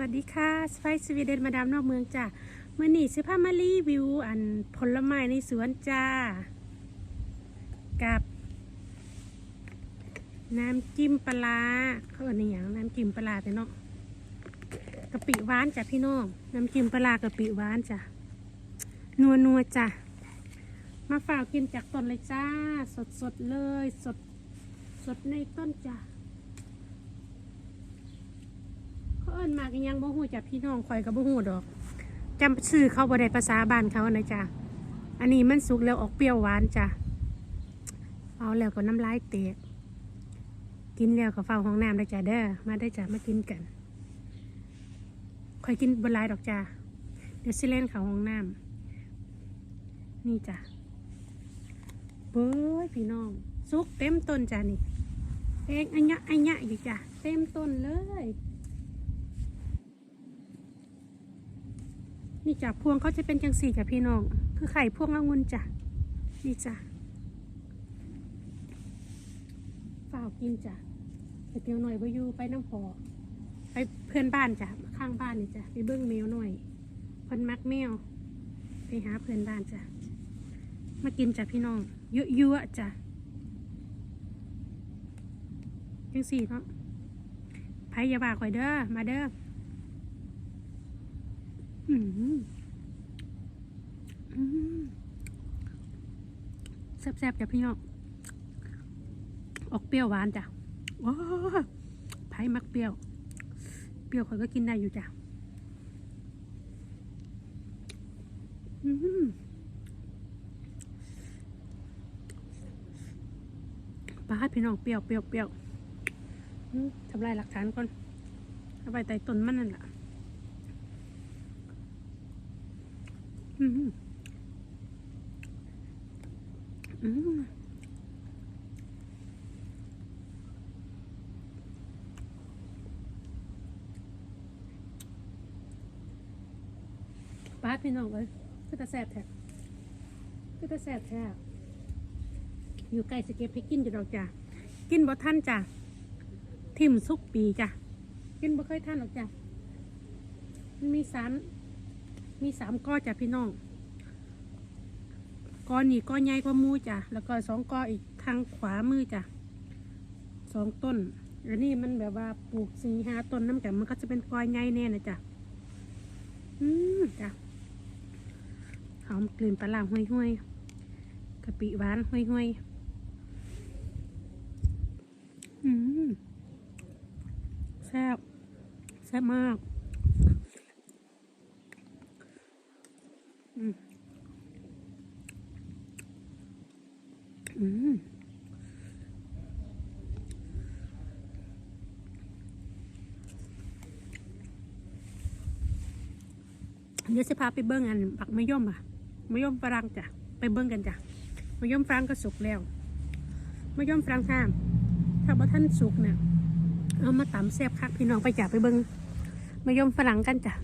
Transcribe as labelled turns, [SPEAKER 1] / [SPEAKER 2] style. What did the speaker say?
[SPEAKER 1] วัสดีค่ะสไปซ์สวีเดนมาดามนอกเมืองจ้ะเมื่อนี่ซื้อผ้ามารีวิวอันผลไม้ในสวนจ้า กับ น้ำจิ้มปลาเขาเอ่ยในอย่างน้ำจิ้มปลาร้าแต่เนาะกะปิหวานจ้ะพี่น้องน้ำจิ้มปลากะปิหวานจ้ะนัวนัวจ้ะมาฝากกินจากต้นเลยจ้า สดสดเลยสดสดในต้นจ้ะ เขาเอิ้ นมากยังบ่ฮู้จักพี่น้องข่อยก็บ่ฮู้ดอกจำชื่อเขาบ่ได้ภาษาบ้านเขานะจ๊ะอันนี้มันสุกแล้วออกเปรี้ยวหวานจ้ะเอาแล้วก็น้ำลายเตะกินแล้วก็เฝ้าห้องน้ำได้จ้ะเด้อมาได้จ้ะมากินกันข่อยกินบ่หลายดอกจ้ะเดี๋ยวสิเล่นเขาห้องน้ำนี่จ้ะเบ้ยพี่น้องสุกเต็มต้นจ้ะนี่เองอันยะอันยะอยู่จ้ะเต็มต้นเลย นี่จ้ะพวงเขาจะเป็นจังสี่จ้ะพี่น้อง คือไข่พวงองุ่นจ้ะ นี่จ้ะเปล่ากินจ้ะไปเตียวหน่อยไปอยู่ไปน้ำพอไปเพื่อนบ้านจ้ะ ข้างบ้านนี่จ้ะ ไปเบิ้งแมวหน่อยเพิ่นมักแมว ไปหาเพื่อนบ้านจ้ะ มากินจ้ะพี่น้อง เยอะๆจ้ะจังสี่เนาะไผอย่าบ่าข่อยเด้อ มาเด้อ แซ่บๆจ้ะพี่น้องออกเปรี้ยวหวานจ้ะว้าไผ่มักเปรี้ยว เปรี้ยวข่อยก็กินได้อยู่จ้ะอืมปลาพี่น้องเปรี้ยวเปรี้ยวเปรี้ยวทำลายหลักฐานก่อนเอาไปไต่ต้นมันนั่นแหละ อืมอืมป้าพี่น้องเลยก็จะแสบแท้ก็จะแสบแท้อยู่ใกล้สเก็บให้กินจะดอกจ้ะกินบ่ท่านจ้ะทิมสุกปีจ้ะกินบ่เคยท่านหรอกจ้ะมันมีสาม มีสามก้อจ้ะพี่น้องก้อนนี้ก้อนใหญ่กว่ามูจ้ะแล้วก็สองก้ออีกทางขวามือจ้ะสองต้นอันนี้มันแบบว่าปลูกสี่ห้าต้นน้ำกันมันก็จะเป็นก้อยใหญ่แน่นะจ้ะอืมจ้ะหอมกลิ่นปลาร้าห้วยห้วยๆกะปิหวานห้วยห้วยๆอืมแซ่บแซ่บมาก อืม อืม เดี๋ยวจะพาไปเบิ้งอันผักมะยมอะมะยมฝรั่งจ้ะไปเบิ้งกันจ้ะมะยมฝรั่งก็สุกแล้วมะยมฝรั่งข้ามถ้าว่าท่านสุกเนี่ยเอามาตำแซ่บคักพี่น้องไปจ้ะไปเบิ้งมะยมฝรั่งกันจ้ะ